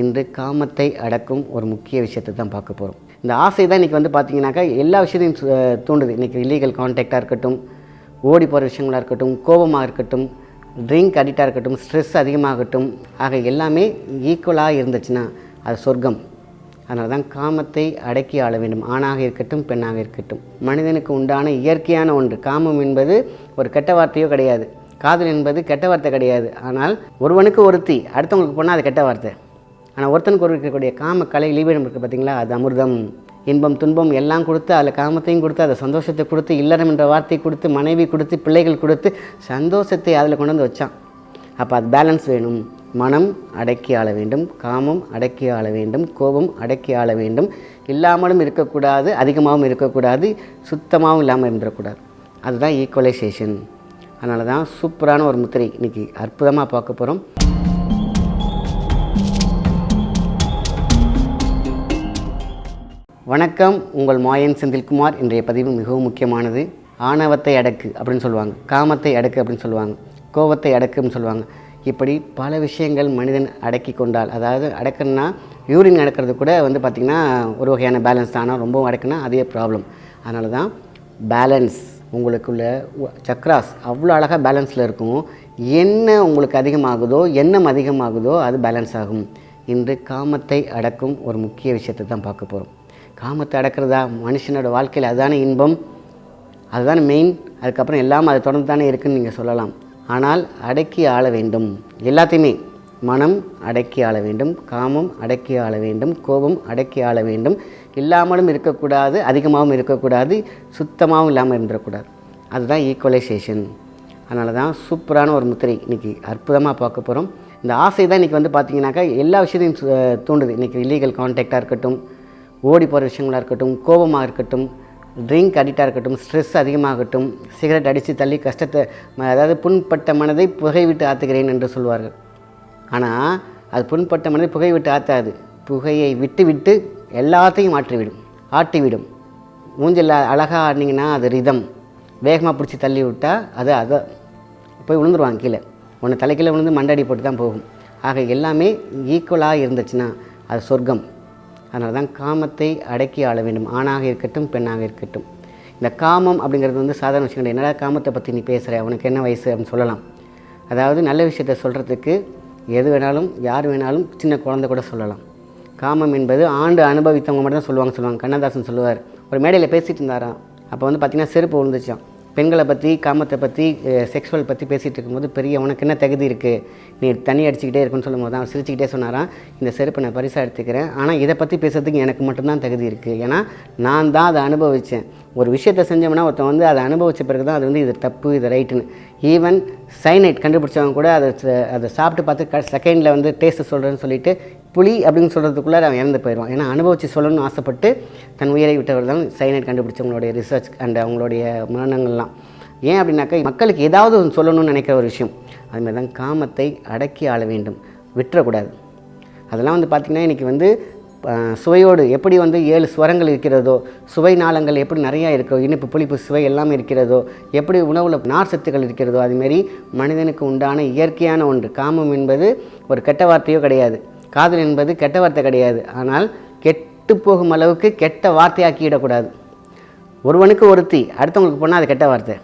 இன்று காமத்தை அடக்கும் ஒரு முக்கிய விஷயத்தை தான் பார்க்க போகிறோம் இந்த ஆசை தான் இன்றைக்கி வந்து பார்த்தீங்கன்னாக்கா எல்லா விஷயத்தையும் சு- தூண்டுது. இன்றைக்கி இல்லீகல் கான்டாக்டாக இருக்கட்டும் ஓடி போகிற விஷயங்களாக இருக்கட்டும் கோபமாக இருக்கட்டும் ட்ரிங்க் அடிக்டாக இருக்கட்டும் ஸ்ட்ரெஸ் அதிகமாகட்டும் ஆக எல்லாமே ஈக்குவலாக இருந்துச்சுன்னா அது சொர்க்கம். அதனால தான் காமத்தை அடக்கி ஆள வேண்டும். ஆணாக இருக்கட்டும் பெண்ணாக இருக்கட்டும். மனிதனுக்கு உண்டான இயற்கையான ஒன்று. காமம் என்பது ஒரு கெட்ட வார்த்தையோ கிடையாது. காதல் என்பது கெட்ட வார்த்தை கிடையாது. ஆனால் ஒருவனுக்கு ஒருத்தி அடுத்தவங்களுக்கு போனால் அது கெட்ட வார்த்தை. ஆனால் ஒருத்தனுக்கு ஒரு இருக்கக்கூடிய காம கலை லீபனம் இருக்குது பார்த்தீங்களா அது அமிர்தம் இன்பம் துன்பம் எல்லாம் கொடுத்து அதில் காமத்தையும் கொடுத்து அதை சந்தோஷத்தை கொடுத்து இல்லறம் என்ற வார்த்தை கொடுத்து மனைவி கொடுத்து பிள்ளைகள் கொடுத்து சந்தோஷத்தை அதில் கொண்டு வந்து வச்சான். அப்போ அது பேலன்ஸ் வேணும். மனம் அடக்கி ஆள வேண்டும். காமம் அடக்கி ஆள வேண்டும். கோபம் அடக்கி ஆள வேண்டும். இல்லாமலும் இருக்கக்கூடாது அதிகமாகவும் இருக்கக்கூடாது சுத்தமாகவும் இல்லாமல் இருந்துடக்கூடாது. அதுதான் ஈக்குவலைசேஷன் அதனால தான் சூப்பரான ஒரு முத்திரை இன்றைக்கி அற்புதமாக பார்க்க போகிறோம் வணக்கம் உங்கள் மாயன் செந்தில்குமார். இன்றைய பதிவு மிகவும் முக்கியமானது. ஆணவத்தை அடக்கு அப்படின்னு சொல்லுவாங்க. காமத்தை அடக்கு அப்படின்னு சொல்லுவாங்க. கோபத்தை அடக்குன்னு சொல்லுவாங்க. இப்படி பல விஷயங்கள் மனிதன் அடக்கி கொண்டால் அதாவது அடக்குன்னா யூரின் அடக்கிறது கூட வந்து பார்த்திங்கன்னா ஒரு வகையான பேலன்ஸ் தான்? ஆனால் ரொம்பவும் அடக்குனா அதே ப்ராப்ளம் அதனால தான் பேலன்ஸ் உங்களுக்குள்ள சக்ராஸ் அவ்வளோ அழகாக பேலன்ஸில் இருக்கும். என்ன உங்களுக்கு அதிகமாகுதோ எண்ணம் அதிகமாகுதோ அது பேலன்ஸ் ஆகும். இன்று காமத்தை அடக்கும் ஒரு முக்கிய விஷயத்தை தான் பார்க்க போகிறோம் காமத்தை அடக்கிறதா மனுஷனோட வாழ்க்கையில் அதுதானே இன்பம்? அதுதானே மெயின் அதுக்கப்புறம் எல்லாம் அதை தொடர்ந்து தானே இருக்குன்னு நீங்கள் சொல்லலாம். ஆனால் அடக்கி ஆள வேண்டும். எல்லாத்தையுமே. மனம் அடக்கி ஆள வேண்டும். காமம் அடக்கி ஆள வேண்டும். கோபம் அடக்கி ஆள வேண்டும். இல்லாமலும் இருக்கக்கூடாது அதிகமாகவும் இருக்கக்கூடாது சுத்தமாகவும் இல்லாமல் இருந்துடக்கூடாது. அதுதான் ஈக்குவலைசேஷன் அதனால தான் சூப்பரான ஒரு முத்திரை இன்றைக்கி அற்புதமாக பார்க்க போகிறோம் இந்த ஆசை தான் இன்றைக்கி வந்து பார்த்தீங்கன்னாக்கா எல்லா விஷயத்தையும் சு- தூண்டுது. இன்றைக்கி இல்லீகல் கான்டாக்டாக இருக்கட்டும் ஓடி போகிற விஷயங்களாக இருக்கட்டும் கோபமாக இருக்கட்டும் ட்ரிங்க் அடிக்டாக இருக்கட்டும் ஸ்ட்ரெஸ் அதிகமாகட்டும் சிகரெட் அடித்து தள்ளி கஷ்டத்தை அதாவது புண்பட்ட மனதை புகை விட்டு ஆற்றுகிறேன் என்று சொல்வார்கள். ஆனால் அது புண்பட்ட மனதை புகை விட்டு ஆற்றாது புகையை விட்டு விட்டு எல்லாத்தையும் ஆற்றிவிடும் ஆட்டிவிடும். மூஞ்சில் அழகாக ஆடினீங்கன்னா அது ரிதம் வேகமாக பிடிச்சி தள்ளி விட்டால் அது அதை போய் விழுந்துருவாங்க கீழே. ஒன்று தலைக்கீழே விழுந்து மண்டடி போட்டு தான் போகும். ஆக எல்லாமே ஈக்குவலாக இருந்துச்சுன்னா அது சொர்க்கம். அதனால தான் காமத்தை அடக்கி ஆள வேண்டும். ஆணாக இருக்கட்டும் பெண்ணாக இருக்கட்டும். இந்த காமம் அப்படிங்கிறது வந்து சாதாரண விஷயம் என்னடா காமத்தை பற்றி நீ பேசுகிற உனக்கு என்ன வயசு அப்படின்னு சொல்லலாம். அதாவது நல்ல விஷயத்தை சொல்கிறதுக்கு எது வேணாலும் யார் வேணாலும் சின்ன குழந்தை கூட சொல்லலாம். காமம் என்பது ஆண்டு அனுபவித்தவங்க மட்டும் தான் சொல்லுவாங்க. சொல்லுவாங்க கண்ணதாசன் சொல்லுவார். ஒரு மேடையில் பேசிகிட்டு இருந்தாராம். அப்போ வந்து பார்த்திங்கன்னா செருப்பு விழுந்துச்சான் பெண்களை பற்றி காமத்தை பற்றி செக்ஷுவல் பற்றி பேசிகிட்டு இருக்கும்போது பெரிய உனக்கு என்ன தகுதி இருக்குது நீ தண்ணி அடிச்சுக்கிட்டே இருக்குன்னு சொல்லும்போது தான் சிரிச்சுக்கிட்டே சொன்னாரான் இந்த செருப்பை நான் பரிசாக எடுத்துக்கிறேன். ஆனால் இதை பற்றி பேசுறதுக்கு எனக்கு மட்டும்தான் தகுதி இருக்குது ஏன்னா நான் தான் அதை அனுபவித்தேன் ஒரு விஷயத்தை செஞ்சோம்னா ஒருத்தன் வந்து அதை அனுபவிச்ச பிறகு தான் அது வந்து இது தப்பு இது ரைட்டுன்னு. ஈவன் சைனைட் கண்டுபிடிச்சவங்க கூட அதை அதை சாப்பிட்டு பார்த்து க செகண்டில் வந்து டேஸ்ட்டு சொல்கிறேன்னு சொல்லிட்டு புளி அப்படின்னு சொல்கிறதுக்குள்ளே அவன் இறந்து போயிடுவான். ஏன்னா அனுபவித்து சொல்லணும்னு ஆசைப்பட்டு தன் உயிரை விட்டவர் தான் சைனைட் கண்டுபிடிச்சவங்களுடைய ரிசர்ச் அண்ட் அவங்களுடைய மரணங்கள்லாம். ஏன் அப்படின்னாக்கா மக்களுக்கு ஏதாவது ஒன்று சொல்லணும்னு நினைக்கிற ஒரு விஷயம். அதுமாதிரி தான் காமத்தை அடக்கி ஆள வேண்டும். விட்டுறக்கூடாது. அதெல்லாம் வந்து பார்த்திங்கன்னா இன்றைக்கி வந்து சுவையோடு எப்படி வந்து ஏழு ஸ்வரங்கள் இருக்கிறதோ சுவை நாளங்கள் எப்படி நிறையா இருக்கோ இனிப்பு புளிப்பு சுவை எல்லாம் இருக்கிறதோ எப்படி உணவில் நார் சத்துக்கள் இருக்கிறதோ அதுமாரி மனிதனுக்கு உண்டான இயற்கையான ஒன்று. காமம் என்பது ஒரு கெட்ட வார்த்தையோ கிடையாது. காதல் என்பது கெட்ட வார்த்தை கிடையாது. ஆனால் கெட்டு போகும் அளவுக்கு கெட்ட வார்த்தையாக்கிவிடக்கூடாது. ஒருவனுக்கு ஒருத்தி அடுத்தவங்களுக்கு போனால் அது கெட்ட வார்த்தை.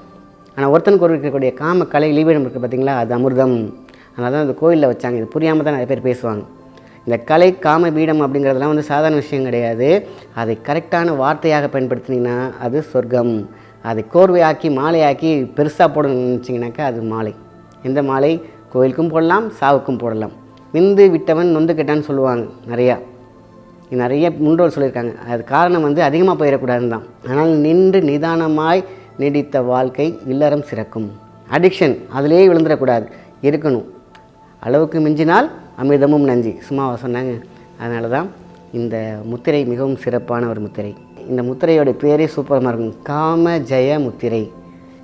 ஆனால் ஒருத்தனுக்கு ஒரு இருக்கக்கூடிய காம கலை லீவிடம் இருக்குது பார்த்தீங்களா அது அமிர்தம். அதனால தான் அந்த கோயிலில் வச்சாங்க. இது புரியாமல் தான் நிறைய பேர் பேசுவாங்க. இந்த கலை காம பீடம் அப்படிங்கிறதெல்லாம் வந்து சாதாரண விஷயம் கிடையாது. அதை கரெக்டான வார்த்தையாக பயன்படுத்தினீங்கன்னா அது சொர்க்கம். அதை கோர்வையாக்கி மாலையாக்கி பெருசாக போடணும்னு நினச்சிங்கனாக்கா அது மாலை. எந்த மாலை? கோயிலுக்கும் போடலாம் சாவுக்கும் போடலாம். விந்து விட்டவன் நொந்து கெட்டான்னு சொல்லுவாங்க நிறையா. நிறைய முன்னோர் சொல்லியிருக்காங்க. அது காரணம் வந்து அதிகமாக போயிடக்கூடாதுன்னு தான் ஆனால் நின்று நிதானமாய் நீடித்த வாழ்க்கை இல்லறம் சிறக்கும். அடிக்ஷன் அதிலேயே விழுந்துடக்கூடாது. இருக்கணும். அளவுக்கு மிஞ்சினால் அமிர்தமும் நஞ்சு. சும்மாவா சொன்னாங்க. அதனால தான் இந்த முத்திரை மிகவும் சிறப்பான ஒரு முத்திரை. இந்த முத்திரையோட பேரே சூப்பரமாக இருக்கும். காம ஜெய முத்திரை.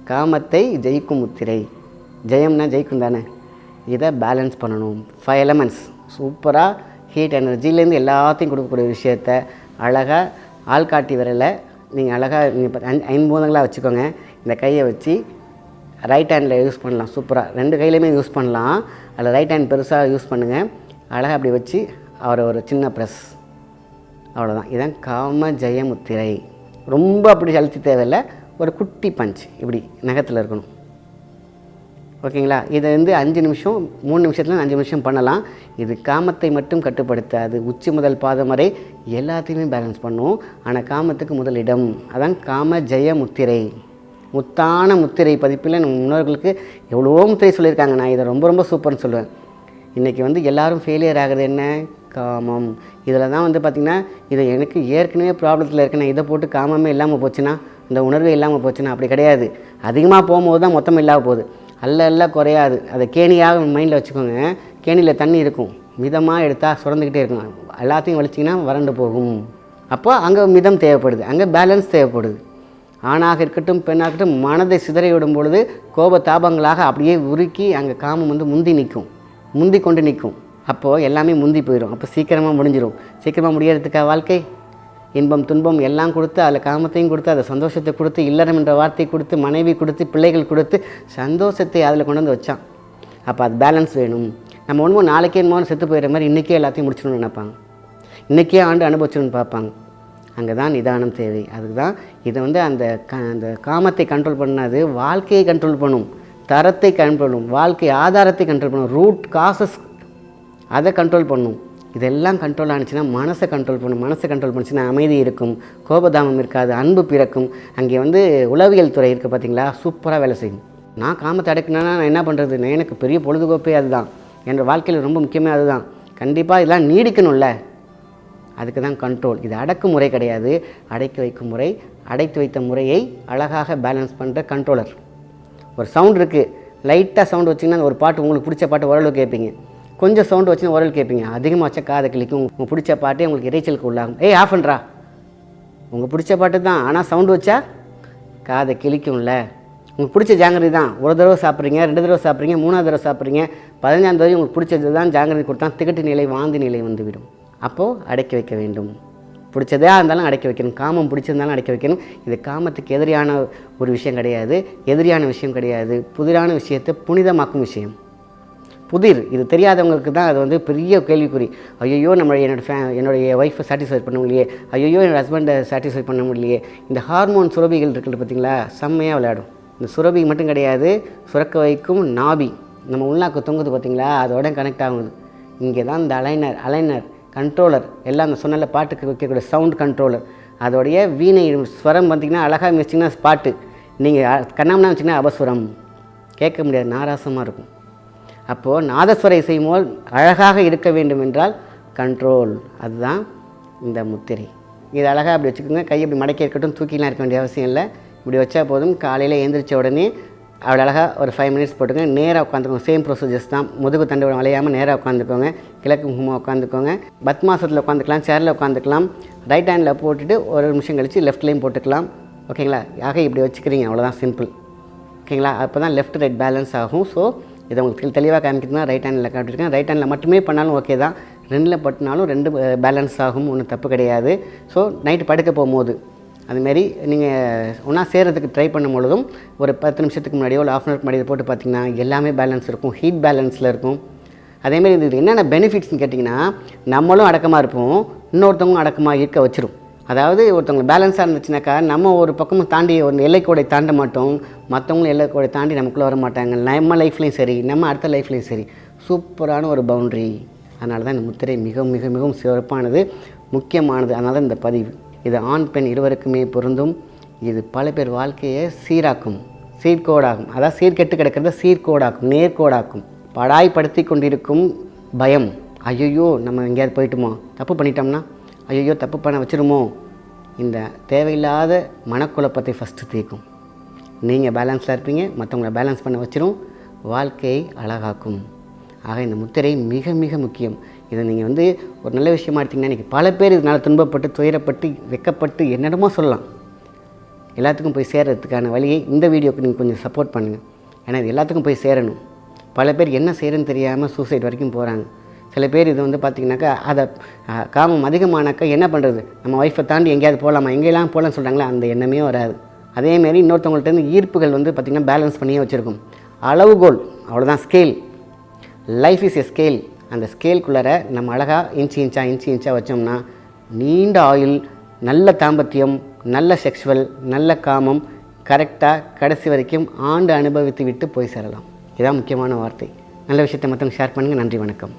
காமத்தை ஜெயிக்கும் முத்திரை. ஜெயம்னா ஜெயிக்கும் தானே. இதை பேலன்ஸ் பண்ணணும். ஃபைவ் எலமெண்ட்ஸ் சூப்பராக ஹீட் எனர்ஜிலேருந்து எல்லாத்தையும் கொடுக்கக்கூடிய விஷயத்த அழகாக ஆள்காட்டி விரலை நீங்கள் அழகாக நீங்கள் ஐம்பூதங்களாக வச்சுக்கோங்க. இந்த கையை வச்சு ரைட் ஹேண்டில் யூஸ் பண்ணலாம். சூப்பராக ரெண்டு கையிலையுமே யூஸ் பண்ணலாம். அதில் ரைட் ஹேண்ட் பெருசாக யூஸ் பண்ணுங்கள் அழகாக அப்படி வச்சு அவரை ஒரு சின்ன ப்ரெஸ் அவ்வளோதான் இதுதான் காம ஜெயமுத்திரை ரொம்ப அப்படி அழுத்தி தேவையில்லை. ஒரு குட்டி பஞ்ச் இப்படி நகத்தில் இருக்கணும். ஓகேங்களா? இதை வந்து அஞ்சு நிமிஷம் மூணு நிமிஷத்துல அஞ்சு நிமிஷம் பண்ணலாம். இது காமத்தை மட்டும் கட்டுப்படுத்தாது. உச்சி முதல் பாதம் வரை எல்லாத்தையுமே பேலன்ஸ் பண்ணும். ஆனால் காமத்துக்கு முதல் இடம். அதான் காம ஜெய முத்திரை முத்தான முத்திரை பதிப்பில் நம்ம முன்னோர்களுக்கு எவ்வளோ முத்திரை சொல்லியிருக்காங்க. நான் இதை ரொம்ப ரொம்ப சூப்பர்னு சொல்லுவேன் இன்றைக்கி வந்து எல்லாரும் ஃபெயிலியர் ஆகிறது என்ன? காமம். இதில் தான் வந்து பார்த்திங்கன்னா இதை எனக்கு ஏற்கனவே ப்ராப்ளத்தில் இருக்கேன். இதை போட்டு காமமே இல்லாமல் போச்சுன்னா இந்த உணர்வே இல்லாமல் போச்சுன்னா அப்படி கிடையாது. அதிகமாக போகும்போது தான் மொத்தம் இல்லாமல் போகுது. அல்ல அல்ல குறையாது. அதை கேணியாக மைண்டில் வச்சுக்கோங்க. கேணியில் தண்ணி இருக்கும். மிதமாக எடுத்தால் சுரந்துக்கிட்டே இருக்கும். எல்லாத்தையும் வலிச்சிங்கன்னா வறண்டு போகும். அப்போ அங்கே மிதம் தேவைப்படுது. அங்கே பேலன்ஸ் தேவைப்படுது. ஆணாக இருக்கட்டும் பெண்ணாக இருக்கட்டும் மனதை சிதறி விடும் பொழுது கோப தாபங்களாக அப்படியே உருக்கி அங்கே காமம் வந்து முந்தி நிற்கும். முந்தி கொண்டு நிற்கும். அப்போது எல்லாமே முந்தி போயிடும் அப்போ சீக்கிரமாக முடிஞ்சிடும் சீக்கிரமாக முடியறதுக்கா வாழ்க்கை? இன்பம் துன்பம் எல்லாம் கொடுத்து அதில் காமத்தையும் கொடுத்து அதை சந்தோஷத்தை கொடுத்து இல்லறம் என்ற வார்த்தை கொடுத்து மனைவி கொடுத்து பிள்ளைகள் கொடுத்து சந்தோஷத்தை அதில் கொண்டு வந்து வச்சான். அப்போ அது பேலன்ஸ் வேணும். நம்ம ஒன்றுமோ நாளைக்கே என்னமோ செத்து போயிடுற மாதிரி இன்றைக்கே எல்லாத்தையும் முடிச்சிடணும்னு நினைப்பாங்க. இன்றைக்கே ஆண்டு அனுபவிச்சிடணும்னு பார்ப்பாங்க. அங்கே தான் நிதானம் தேவை. அதுக்கு தான் இதை வந்து அந்த க அந்த காமத்தை கண்ட்ரோல் பண்ணாது வாழ்க்கையை கண்ட்ரோல் பண்ணும். தரத்தை கண்ட்ரோல் பண்ணும். வாழ்க்கை ஆதாரத்தை கண்ட்ரோல் பண்ணும். ரூட் காசஸ் அதை கண்ட்ரோல் பண்ணும். இதெல்லாம் கண்ட்ரோல் ஆனிச்சுன்னா மனசை கண்ட்ரோல் பண்ணும். மனசை கண்ட்ரோல் பண்ணுச்சுன்னா அமைதி இருக்கும். கோபதாமம் இருக்காது. அன்பு பிறக்கும். அங்கே வந்து உளவியல் துறை இருக்குது பார்த்தீங்களா சூப்பராக வேலை செய்யும். நான் காமத்தை அடக்கினா நான் என்ன பண்ணுறது எனக்கு பெரிய பொழுதுபோப்பே அதுதான். என்ற வாழ்க்கையில் ரொம்ப முக்கியமே அதுதான். கண்டிப்பாக இதெல்லாம் நீடிக்கணும்ல. அதுக்கு தான் கண்ட்ரோல் இது அடக்கு முறை கிடையாது. அடைக்க வைக்கும் முறை அடைத்து வைத்த முறையை அழகாக பேலன்ஸ் பண்ணுற கண்ட்ரோலர் ஒரு சவுண்ட் இருக்குது லைட்டாக சவுண்ட் வச்சிங்கன்னா ஒரு பாட்டு உங்களுக்கு பிடிச்ச பாட்டு ஓரளவு கேட்பீங்க. கொஞ்சம் சவுண்ட் வச்சுன்னா ஓரளவு கேட்பீங்க. அதிகமாக வச்சா காதை கிளிக்கும். உங்களுக்கு பிடிச்ச பாட்டே உங்களுக்கு இறைச்சலுக்கு உள்ளாகும். ஏய் ஆஃப் பண்ணுறா உங்களுக்கு பிடிச்ச பாட்டு தான். ஆனால் சவுண்டு வச்சா காதை கிளிக்கும்ல. உங்களுக்கு பிடிச்ச ஜாங்கிரி தான். ஒரு தடவை சாப்பிட்றீங்க ரெண்டு தடவை சாப்பிட்றீங்க மூணாவது தடவை சாப்பிட்றீங்க பதினஞ்சாம் தேதி உங்களுக்கு பிடிச்சது தான். ஜாங்கிரி கொடுத்தா திகட்டு நிலை வாந்தி நிலை வந்துவிடும் அப்போது அடக்கி வைக்க வேண்டும். பிடிச்சதாக இருந்தாலும் அடக்கி வைக்கணும். காமம் பிடிச்சிருந்தாலும் அடக்கி வைக்கணும். இது காமத்துக்கு எதிரியான ஒரு விஷயம் கிடையாது. எதிரியான விஷயம் கிடையாது. புதிரான விஷயத்தை புனிதமாக்கும் விஷயம். புதிர் இது தெரியாதவங்களுக்கு தான் அது வந்து பெரிய கேள்விக்குறி. ஐயோ நம்ம என்னோடய ஃபே என்னுடைய ஒய்ஃபை சாட்டிஸ்ஃபை பண்ண முடியலையே. ஐயோ என்னோடய ஹஸ்பண்டை சாட்டிஸ்ஃபை பண்ண முடியலையே. இந்த ஹார்மோன் சுரபிகள் இருக்குது பார்த்தீங்களா? செம்மையாக விளையாடும். இந்த சுரபி மட்டும் கிடையாது. சுரக்க வைக்கும் நாபி. நம்ம உள்நாக்கு தொங்குது பார்த்தீங்களா? அதோட கனெக்ட் ஆகுது. இங்கே தான் இந்த அலைனர் அலைனர். கண்ட்ரோலர் எல்லாம் அந்த சொன்னல பாட்டுக்கு வைக்கக்கூடிய சவுண்ட் கண்ட்ரோலர் அதோடைய வீணை ஸ்வரம் பார்த்தீங்கன்னா அழகாக மிச்சிங்கன்னா ஸ்பாட்டு நீங்கள் கண்ணாமனா வச்சிங்கன்னா அபஸ்வரம். கேட்க முடியாது நாராசமாக இருக்கும். அப்போது நாதஸ்வரை போல் அழகாக இருக்க வேண்டும் என்றால் கண்ட்ரோல் அதுதான் இந்த முத்திரை. இது அழகாக அப்படி வச்சுக்கோங்க. கை இப்படி மடக்கி இருக்கட்டும் தூக்கிலாம் இருக்க வேண்டிய அவசியம் இல்லை. இப்படி வச்சா போதும். காலையில் எழுந்திரிச்ச உடனே அவ்வளோ அழகாக ஒரு ஃபைவ் மினிட்ஸ் போட்டுங்க நேராக உட்காந்துக்கோங்க. சேம் ப்ரொசீஜர்ஸ் தான். முதுகு தண்டு வளையாமல் நேராக உட்காந்துக்கோங்க. கிழக்கு முகமாக உட்காந்துக்கோங்க. பத்மாசத்தில் உட்காந்துக்கலாம். சேரில் உட்காந்துக்கலாம். ரைட் ஹேண்டில் போட்டுட்டு ஒரு நிமிஷம் கழித்து லெஃப்ட்லேயும் போட்டுக்கலாம். ஓகேங்களா ஆக இப்படி வச்சுக்கிறீங்க. அவ்வளோதான் சிம்பிள் ஓகேங்களா அப்போ தான் லெஃப்ட் ரைட் பேலன்ஸ் ஆகும். ஸோ இதை உங்களுக்கு தெளிவாக காமிக்கிறதுனா ரைட் ஹேண்டில் காட்டிருக்கேன். ரைட் ஹேண்டில் மட்டுமே பண்ணாலும் ஓகே தான். ரெண்டில் பட்டினாலும் ரெண்டு பேலன்ஸ் ஆகும். ஒன்றும் தப்பு கிடையாது. ஸோ நைட்டு படுக்க போகும்போது அதுமாரி நீங்கள் ஒன்றா சேர்கிறதுக்கு ட்ரை பண்ணும் பொழுதும் ஒரு பத்து நிமிஷத்துக்கு முன்னாடியோ இல்லை ஆஃப் அன் முன்னாடி போட்டு பார்த்தீங்கன்னா எல்லாமே பேலன்ஸ் இருக்கும் ஹீட் பேலன்ஸில் இருக்கும். அதேமாரி இது என்னென்ன பெனிஃபிட்ஸ்னு கேட்டிங்கன்னா நம்மளும் அடக்கமாக இருப்போம் இன்னொருத்தவங்களும் அடக்கமாக இருக்க வச்சிரும். அதாவது ஒருத்தவங்க பேலன்ஸாக இருந்துச்சுனாக்கா நம்ம ஒரு பக்கமும் தாண்டி ஒரு எல்லைக்கோடை தாண்ட மாட்டோம். மற்றவங்களும் எல்லைக்கோடை தாண்டி நமக்குள்ளே வர மாட்டாங்க. நம்ம லைஃப்லேயும் சரி நம்ம அடுத்த லைஃப்லேயும் சரி. சூப்பரான ஒரு பவுண்ட்ரி அதனால தான் இந்த முத்திரை மிக மிக மிகவும் சிறப்பானது முக்கியமானது. அதனால தான் இந்த பதிவு. இது ஆண் பெண் இருவருக்குமே பொருந்தும். இது பல பேர் வாழ்க்கையை சீராக்கும் சீர்கோடாகும் அதாவது சீர்கெட்டு கிடக்கிறத சீர்கோடாக்கும் நேர்கோடாக்கும். படாய்படுத்தி கொண்டிருக்கும் பயம். ஐயோ நம்ம எங்கேயாவது போயிட்டுமோ? தப்பு பண்ணிட்டோம்னா? ஐயோ தப்பு பண்ண வச்சிருமோ? இந்த தேவையில்லாத மனக்குழப்பத்தை ஃபஸ்ட்டு தீர்க்கும். நீங்கள் பேலன்ஸில் இருப்பீங்க மற்றவங்கள பேலன்ஸ் பண்ண வச்சிரும். வாழ்க்கையை அழகாக்கும். ஆக இந்த முத்திரை மிக மிக முக்கியம். இதை நீங்கள் வந்து ஒரு நல்ல விஷயமா எடுத்திங்கன்னா இன்றைக்கி பல பேர் இதனால் துன்பப்பட்டு துயரப்பட்டு வெக்கப்பட்டு என்னென்னமோ சொல்லலாம். எல்லாத்துக்கும் போய் சேர்கிறதுக்கான வழியை இந்த வீடியோக்கு நீங்கள் கொஞ்சம் சப்போர்ட் பண்ணுங்கள் ஏன்னா இது எல்லாத்துக்கும் போய் சேரணும். பல பேர் என்ன செய்கிறேன்னு தெரியாமல் சூசைட் வரைக்கும் போகிறாங்க சில பேர் இது வந்து பார்த்திங்கனாக்கா அதை காமம் அதிகமானாக்கா என்ன பண்ணுறது நம்ம ஒய்ஃபை தாண்டி எங்கேயாவது போகலாமா எங்கேயெல்லாம் போகலான்னு சொல்கிறாங்களா அந்த எண்ணமே வராது. அதேமாரி இன்னொருத்தவங்கள்ட்ட ஈர்ப்புகள் வந்து பார்த்திங்கன்னா பேலன்ஸ் பண்ணியே வச்சுருக்கும். அளவுகோல் அவ்வளோதான் scale life is a scale அந்த ஸ்கேல்குள்ளார நம்ம அழகாக இன்ச்சு இன்ச்சா இன்ச்சு இன்ச்சா வச்சோம்னா நீண்ட ஆயுள் நல்ல தாம்பத்தியம் நல்ல செக்ஷுவல் நல்ல காமம் கரெக்டாக கடைசி வரைக்கும் ஆண்டு அனுபவித்து விட்டு போய் சேரலாம். இதான் முக்கியமான வார்த்தை. நல்ல விஷயத்தை மற்றவங்க ஷேர் பண்ணுங்கள் நன்றி வணக்கம்.